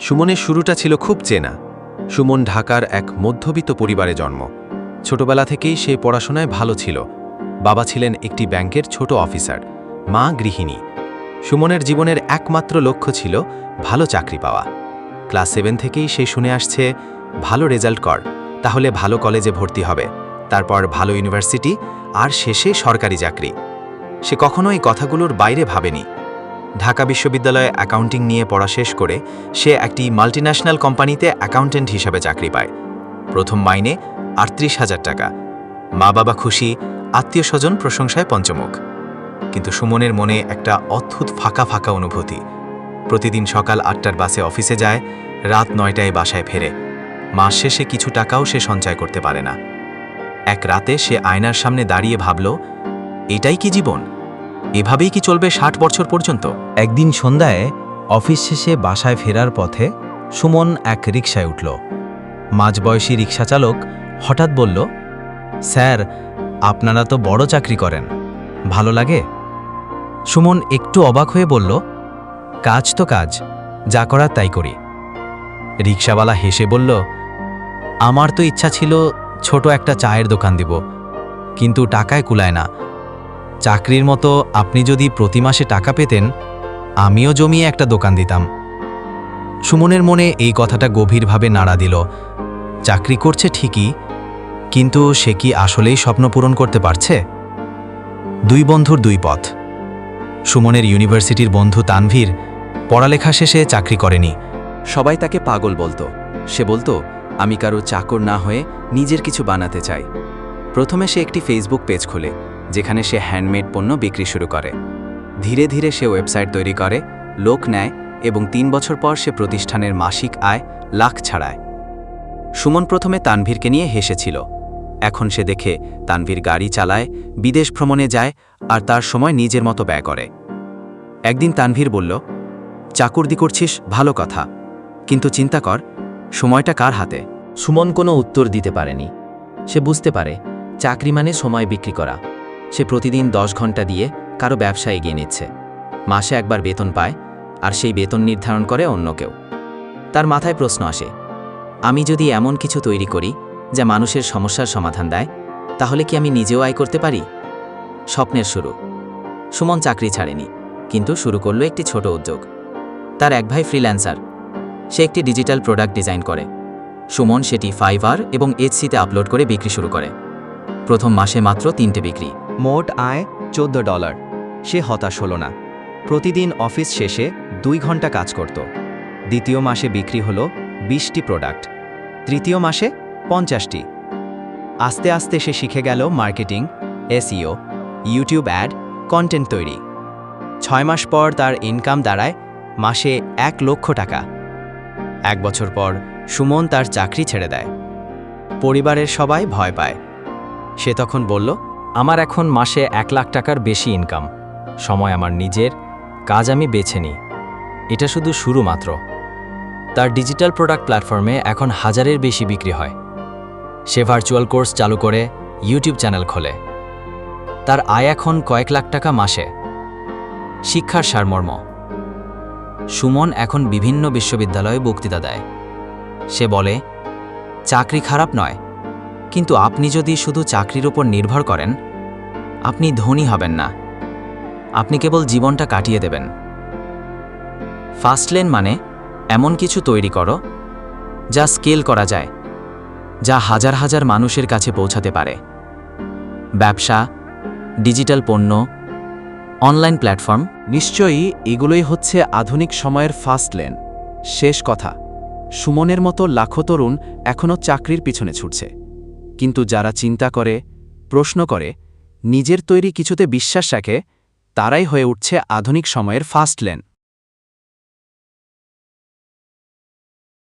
সুমনের শুরুটা ছিল খুব চেনা। সুমন ঢাকার এক মধ্যবিত্ত পরিবারে জন্ম। ছোটবেলা থেকেই সে পড়াশোনায় ভালো ছিল। বাবা ছিলেন একটি ব্যাংকের ছোট অফিসার, মা গৃহিণী। সুমনের জীবনের একমাত্র লক্ষ্য ছিল ভালো চাকরি পাওয়া। ক্লাস সেভেন থেকেই সে শুনে আসছে, ভালো রেজাল্ট কর, তাহলে ভালো কলেজে ভর্তি হবে। তারপর ভালো ইউনিভার্সিটি, আর শেষে সরকারি চাকরি। সে কখনো এই কথাগুলোর বাইরে ভাবেনি। ঢাকা বিশ্ববিদ্যালয়ে অ্যাকাউন্টিং নিয়ে পড়া শেষ করে সে একটি মাল্টিন্যাশনাল কোম্পানিতে অ্যাকাউন্টেন্ট হিসাবে চাকরি পায়। প্রথম মাইনে আটত্রিশ হাজার টাকা। মা বাবা খুশি, আত্মীয় স্বজন প্রশংসায় পঞ্চমুখ। কিন্তু সুমনের মনে একটা অদ্ভুত ফাঁকা ফাঁকা অনুভূতি। প্রতিদিন সকাল আটটার বাসে অফিসে যায়, রাত নয়টায় বাসায় ফেরে। মাস শেষে কিছু টাকাও সে সঞ্চয় করতে পারে না। এক রাতে সে আয়নার সামনে দাঁড়িয়ে ভাবল, এটাই কি জীবন? এভাবেই কি চলবে ষাট বছর পর্যন্ত? একদিন সন্ধ্যায় অফিস শেষে বাসায় ফেরার পথে সুমন এক রিক্সায় উঠল। মাঝবয়সী রিকশাচালক হঠাৎ বলল, স্যার, আপনারা তো বড় চাকরি করেন, ভালো লাগে? সুমন একটু অবাক হয়ে বলল, কাজ তো কাজ, যা করার তাই করি। রিক্সাওয়ালা হেসে বলল, আমার তো ইচ্ছা ছিল ছোট একটা চায়ের দোকান দিব, কিন্তু টাকায় কুলায় না। চাকরির মতো আপনি যদি প্রতি মাসে টাকা পেতেন, আমিও জমিয়ে একটা দোকান দিতাম। সুমনের মনে এই কথাটা গভীরভাবে নাড়া দিল। চাকরি করছে ঠিকই, কিন্তু সে কি আসলেই স্বপ্ন পূরণ করতে পারছে? দুই বন্ধুর দুই পথ। সুমনের ইউনিভার্সিটির বন্ধু তানভীর পড়ালেখা শেষে চাকরি করেনি। সবাই তাকে পাগল বলতো। সে বলতো, আমি কারও চাকর না হয়ে নিজের কিছু বানাতে চাই। প্রথমে সে একটি ফেসবুক পেজ খোলে। যেখানে সে হ্যান্ডমেড পণ্য বিক্রি শুরু করে। ধীরে ধীরে সে ওয়েবসাইট তৈরি করে, লোক নেয় এবং তিন বছর পর সে প্রতিষ্ঠানের মাসিক আয় লাখ ছাড়ায়। সুমন প্রথমে তানভীরকে নিয়ে হেসেছিল। এখন সে দেখে তানভীর গাড়ি চালায়, বিদেশ ভ্রমণে যায় আর তার সময় নিজের মতো ব্যয় করে। একদিন তানভীর বলল, চাকুর্দি করছিস, ভালো কথা। কিন্তু চিন্তা কর, সময়টা কার হাতে? সুমন কোনো উত্তর দিতে পারেনি। সে বুঝতে পারে, চাকরি মানে সময় বিক্রি করা। সে প্রতিদিন দশ ঘণ্টা দিয়ে কারও ব্যবসা এগিয়ে নিচ্ছে। মাসে একবার বেতন পায়, আর সেই বেতন নির্ধারণ করে অন্য কেউ। তার মাথায় প্রশ্ন আসে, আমি যদি এমন কিছু তৈরি করি যা মানুষের সমস্যার সমাধান দেয়, তাহলে কি আমি নিজেও আয় করতে পারি? স্বপ্নের শুরু। সুমন চাকরি ছাড়েনি, কিন্তু শুরু করল একটি ছোট উদ্যোগ। তার এক ভাই ফ্রিল্যান্সার। সে একটি ডিজিটাল প্রোডাক্ট ডিজাইন করে। সুমন সেটি ফাইভার এবং এইচসিতে আপলোড করে বিক্রি শুরু করে। প্রথম মাসে মাত্র তিনটে বিক্রি। মোট আয় চোদ্দ ডলার। সে হতাশ হলো না। প্রতিদিন অফিস শেষে দুই ঘণ্টা কাজ করত। দ্বিতীয় মাসে বিক্রি হলো বিশটি প্রোডাক্ট। তৃতীয় মাসে পঞ্চাশটি। আস্তে আস্তে সে শিখে গেল marketing, SEO, YouTube ad, content তৈরি। ছয় মাস পর তার ইনকাম দাঁড়ায় মাসে এক লক্ষ টাকা। এক বছর পর সুমন তার চাকরি ছেড়ে দেয়। পরিবারের সবাই ভয় পায়। সে তখন বলল আমার এখন মাসে এক লাখ টাকার বেশি ইনকাম সময় আমার নিজের, কাজ আমি বেছে নিই। এটা শুধু শুরু মাত্র। তার ডিজিটাল প্রোডাক্ট প্ল্যাটফর্মে এখন হাজারের বেশি বিক্রি হয়। সে ভার্চুয়াল কোর্স চালু করে ইউটিউব চ্যানেল খোলে। তার আয় এখন কয়েক লাখ টাকা মাসে। শিক্ষার সারমর্ম। সুমন এখন বিভিন্ন বিশ্ববিদ্যালয়ে বক্তৃতা দেয়। সে বলে, চাকরি খারাপ নয়। কিন্তু আপনি যদি শুধু চাকরির ওপর নির্ভর করেন, আপনি ধনী হবেন না। আপনি কেবল জীবনটা কাটিয়ে দেবেন। ফাস্টলেন মানে এমন কিছু তৈরি করো, যা স্কেল করা যায়, যা হাজার হাজার মানুষের কাছে পৌঁছাতে পারে। ব্যবসা, ডিজিটাল পণ্য, অনলাইন প্ল্যাটফর্ম। নিশ্চয়ই এগুলোই হচ্ছে আধুনিক সময়ের ফাস্ট লেন শেষ কথা, সুমনের মতো লাখো তরুণ এখনও চাকরির পিছনে ছুটছে। কিন্তু যারা চিন্তা করে, প্রশ্ন করে, নিজের তৈরি কিছুতে বিশ্বাস রাখে, তারাই হয়ে উঠছে আধুনিক সময়ের ফাস্ট লেন।